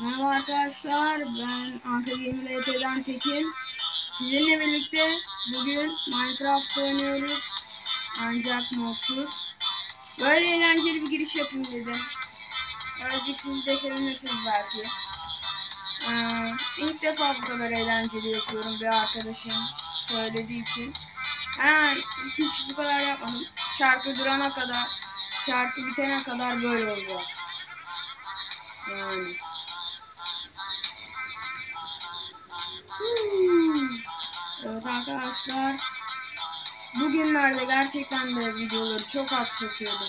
Merhaba arkadaşlar, ben Ankara Gamer LT'den Tekin. Sizinle birlikte bugün Minecraft oynuyoruz. Ancak modsuz. Böyle eğlenceli bir giriş yapayım dedim. Azıcık siz de sevinirsiniz belki. Ee, ilk defa bu kadar eğlenceli yapıyorum bir arkadaşım söylediği için. Yani hiç bu kadar yapmadım. Şarkı durana kadar, şarkı bitene kadar böyle olacağız. Yani. Hmm. Evet arkadaşlar. Bugünlerde gerçekten de videoları çok aksatıyordum.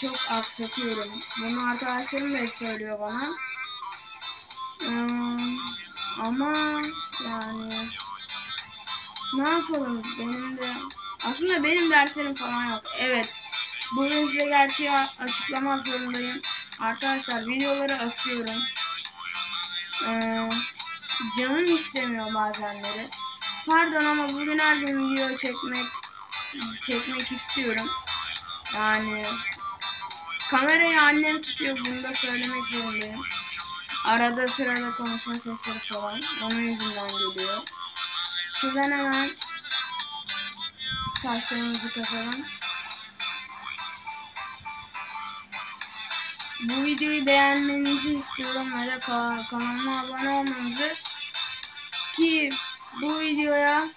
Çok aksatıyorum. Bunu arkadaşlarım da söylüyor bana. Hmm, ama yani ne yapalım benim de aslında benim derslerim falan yok. Evet. Bugün size gerçeği açıklamak zorundayım. Arkadaşlar videoları asıyorum. Ee, canım istemiyor bazenleri. Pardon ama bugün her gün video çekmek çekmek istiyorum. Yani kamerayı annem tutuyor bunu da söylemek zorundayım. Arada sırada konuşma sesleri falan onun yüzünden geliyor. Sizden hemen taşlarımızı katalım. Bu videoyu beğenmenizi istiyorum ve de kanalıma abone olmanızı ki bu videoya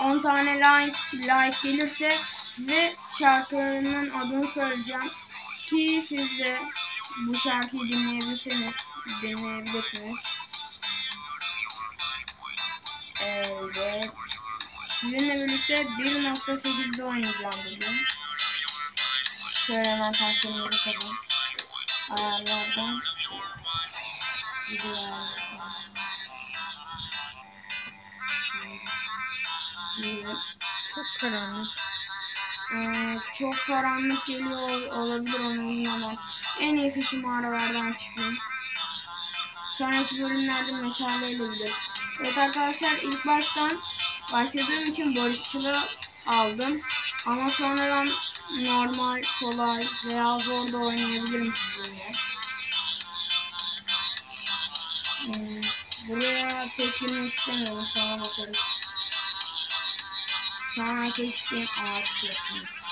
10 tane like like gelirse size şarkının adını söyleyeceğim ki siz de bu şarkıyı dinleyebilirsiniz dinleyebilirsiniz. Evet. Sizinle birlikte 1.8'de oynayacağım bugün. Şöyle hemen taşlarımızı kazın. Ayarlardan. Çok karanlık. Ee, çok karanlık geliyor olabilir onu bilmiyorum. En iyisi şu mağaralardan çıkayım. Sonraki bölümlerde meşaleyle gideriz. Evet arkadaşlar ilk baştan başladığım için barışçılı aldım. Ama sonradan normal, kolay veya zor da oynayabilirim sizinle. Hmm, buraya girmek istemiyorum sonra bakarız. Tek isteğim ağaç kesmek.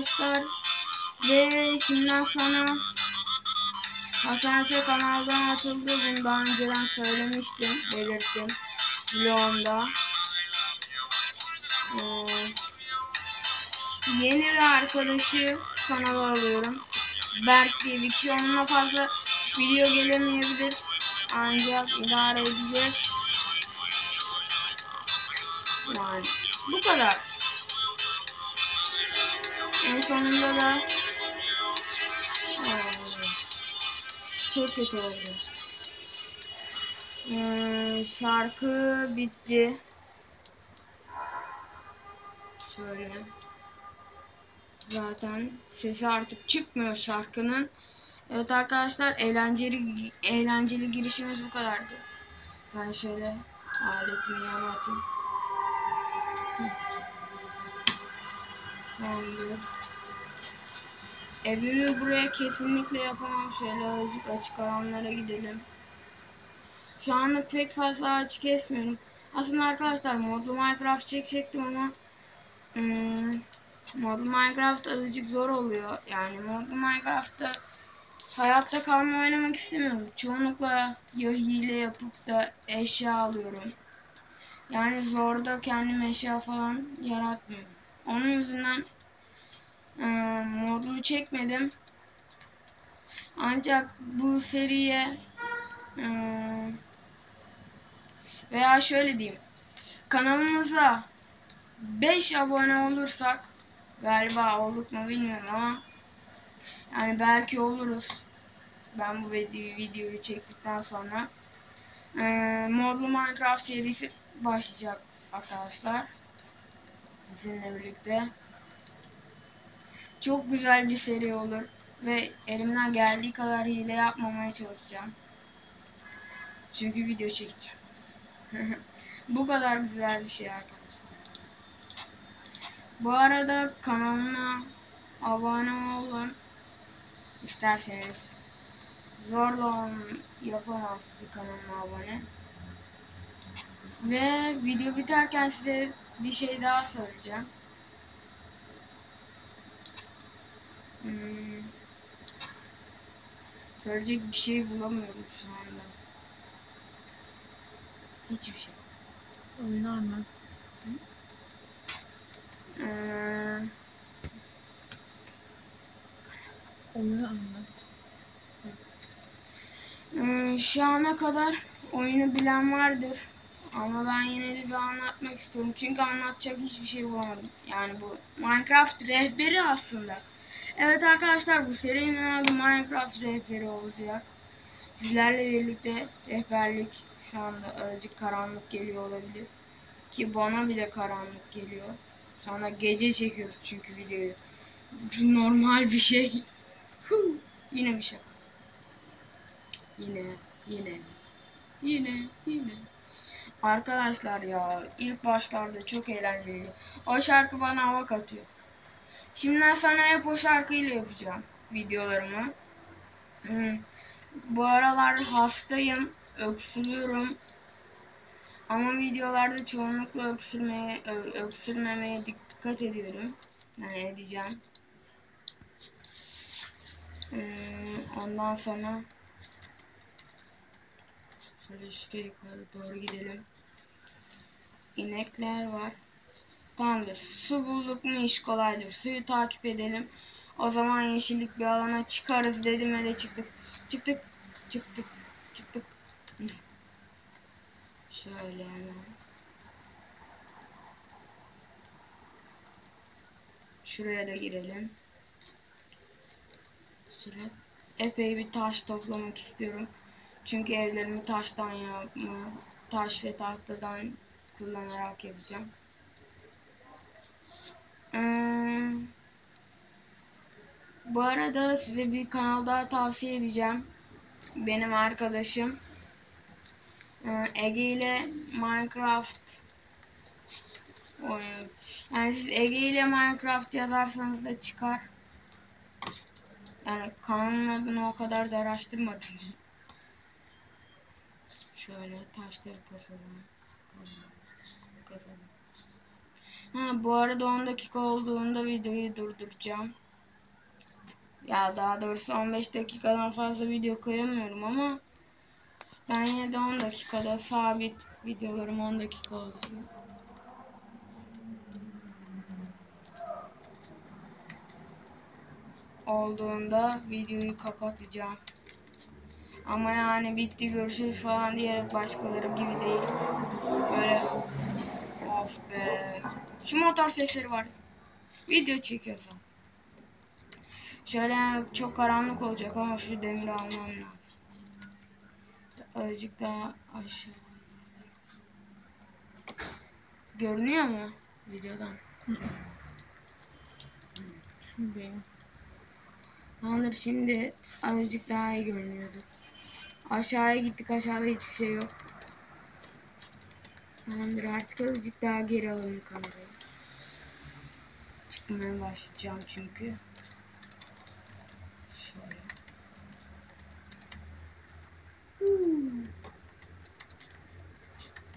Arkadaşlar ve şimdiden sonra Hasan Efe kanaldan atıldı. Bunu daha önceden söylemiştim, belirttim. Vlogumda. Ee, yeni bir arkadaşı kanala alıyorum. Berk diye bir kişi. Onunla fazla video gelemeyebilir. Ancak idare edeceğiz. Yani bu kadar. En sonunda da çok kötü oldu. Ee, şarkı bitti. Şöyle. Zaten sesi artık çıkmıyor şarkının. Evet arkadaşlar eğlenceli eğlenceli girişimiz bu kadardı. Ben şöyle aletimi yana atayım. Hı. Tamamdır. Evimi buraya kesinlikle yapamam. Şöyle azıcık açık alanlara gidelim. Şu anlık pek fazla ağaç kesmiyorum. Aslında arkadaşlar modlu Minecraft çekecektim ama hmm, modlu Minecraft azıcık zor oluyor. Yani modlu Minecraft'ta hayatta kalma oynamak istemiyorum. Çoğunlukla ya hile yapıp da eşya alıyorum. Yani zorda kendim eşya falan yaratmıyorum. Onun yüzünden e, modlu çekmedim. Ancak bu seriye e, veya şöyle diyeyim. Kanalımıza 5 abone olursak galiba olduk mu bilmiyorum ama yani belki oluruz. Ben bu videoyu çektikten sonra e, modlu Minecraft serisi başlayacak arkadaşlar. Sizinle birlikte. çok güzel bir seri olur ve elimden geldiği kadar hile yapmamaya çalışacağım. Çünkü video çekeceğim. Bu kadar güzel bir şey arkadaşlar. Bu arada kanalıma abone olun. İsterseniz zorla yapamam sizi kanalıma abone. Ve video biterken size bir şey daha söyleyeceğim. Hmm. Söyleyecek bir şey bulamıyorum şu anda. Hiçbir şey. Oyunu anlat. Ee, Oyunu anlat. Ee, şu ana kadar oyunu bilen vardır. Ama ben yine de bir anlatmak istiyorum. Çünkü anlatacak hiçbir şey bulamadım. Yani bu Minecraft rehberi aslında. Evet arkadaşlar bu serinin adı Minecraft rehberi olacak. Sizlerle birlikte rehberlik şu anda azıcık karanlık geliyor olabilir. Ki bana bile karanlık geliyor. Şu anda gece çekiyoruz çünkü videoyu. Normal bir şey. Yine bir şaka. Yine, yine, yine, yine. Arkadaşlar ya ilk başlarda çok eğlenceliydi. O şarkı bana hava katıyor. Şimdiden sana hep o şarkıyla yapacağım videolarımı. Hmm. Bu aralar hastayım, öksürüyorum. Ama videolarda çoğunlukla öksürmeye, öksürmemeye dikkat ediyorum. Yani edeceğim. Hmm, ondan sonra Şöyle şuraya yukarı doğru gidelim. İnekler var. Tamamdır. Su bulduk mu iş kolaydır. Suyu takip edelim. O zaman yeşillik bir alana çıkarız dedim ve de çıktık. Çıktık. Çıktık. Çıktık. Şöyle hemen. Şuraya da girelim. Şöyle epey bir taş toplamak istiyorum. Çünkü evlerimi taştan yapma, taş ve tahtadan kullanarak yapacağım. Ee, bu arada size bir kanal daha tavsiye edeceğim. Benim arkadaşım ee, Ege ile Minecraft oynuyor. Yani siz Ege ile Minecraft yazarsanız da çıkar. Yani kanalın adını o kadar da araştırmadım. Şöyle taşları kasalım. Kazalım. Kazalım. Ha bu arada 10 dakika olduğunda videoyu durduracağım. Ya daha doğrusu 15 dakikadan fazla video koyamıyorum ama ben yine de 10 dakikada sabit videolarım 10 dakika olsun. Olduğunda videoyu kapatacağım. Ama yani bitti görüşürüz falan diyerek başkaları gibi değil. Böyle of be. Şu motor sesleri var. Video çekiyorsam. Şöyle çok karanlık olacak ama şu demiri almam lazım. Azıcık daha aşağı. Görünüyor mu videodan? Şu benim. Tamamdır şimdi azıcık daha iyi görünüyordu. Aşağıya gittik aşağıda hiçbir şey yok. Tamamdır artık azıcık daha geri alalım kamerayı. Çıkmaya başlayacağım çünkü. Şöyle.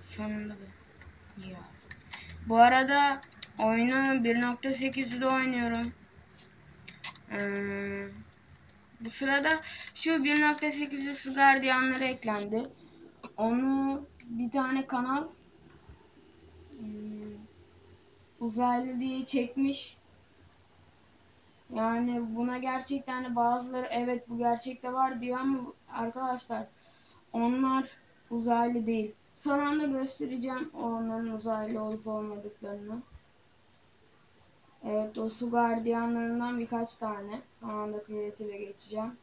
Sonunda be. Ya. Bu arada oyunu 1.8'de oynuyorum. Ee, bu sırada şu 1.8'de su gardiyanları eklendi. Onu bir tane kanal hmm, uzaylı diye çekmiş. Yani buna gerçekten de bazıları evet bu gerçekte var diyor ama arkadaşlar onlar uzaylı değil. Son anda göstereceğim onların uzaylı olup olmadıklarını. Evet o su gardiyanlarından birkaç tane. Son anda kreatife geçeceğim.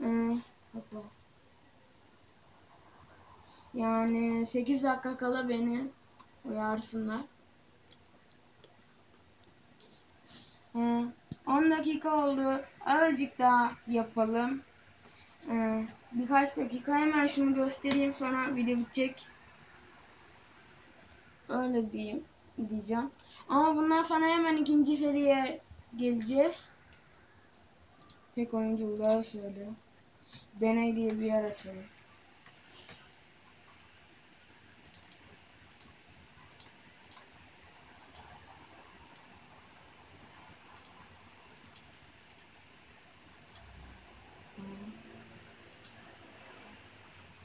Ee, hoppa. Yani 8 dakika kala beni uyarsınlar. Ee, 10 dakika oldu. Azıcık daha yapalım. Ee, birkaç dakika hemen şunu göstereyim sonra video bitecek. Öyle diyeyim diyeceğim. Ama bundan sonra hemen ikinci seriye geleceğiz. Tek oyunculuğa şöyle. Deney diye bir yer açalım.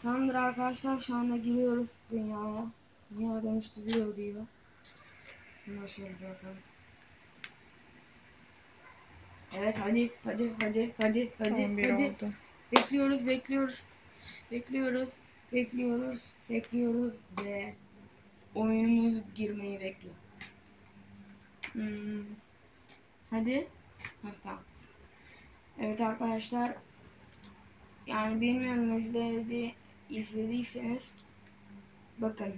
Tamamdır arkadaşlar şu anda giriyoruz dünyaya. Dünya dönüştürüyor diyor. Şöyle bakalım. Evet hadi hadi hadi hadi hadi 11 hadi. oldu. Bekliyoruz bekliyoruz. Bekliyoruz bekliyoruz bekliyoruz ve oyunumuz girmeyi bekliyor. Hmm. Hadi. Ha, tamam. Evet arkadaşlar yani bilmiyorum izledi, izlediyseniz bakın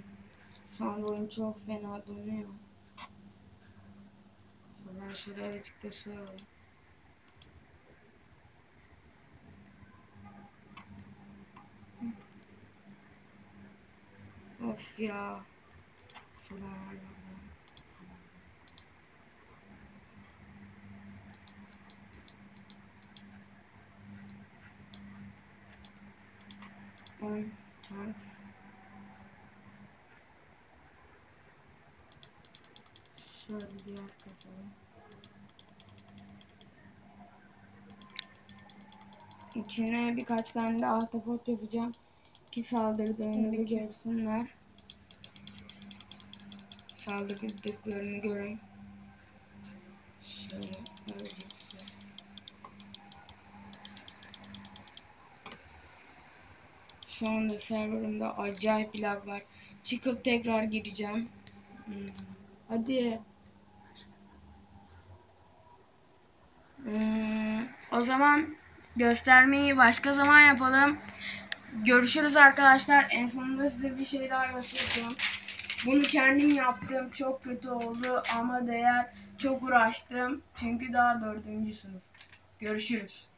şu oyun çok fena dönüyor. Şuradan şöyle azıcık da şey alayım. Of ya. Şuradan ayarlayalım. İçine birkaç tane de ahtapot yapacağım ki saldırdığınızı görsünler. Saldırdıklarını görün. Şöyle şöyle. Şu anda serverımda acayip lag var. Çıkıp tekrar gireceğim. Hmm. Hadi. Hmm, o zaman göstermeyi başka zaman yapalım. Görüşürüz arkadaşlar. En sonunda size bir şey daha göstereceğim. Bunu kendim yaptım. Çok kötü oldu ama değer. Çok uğraştım. Çünkü daha dördüncü sınıf. Görüşürüz.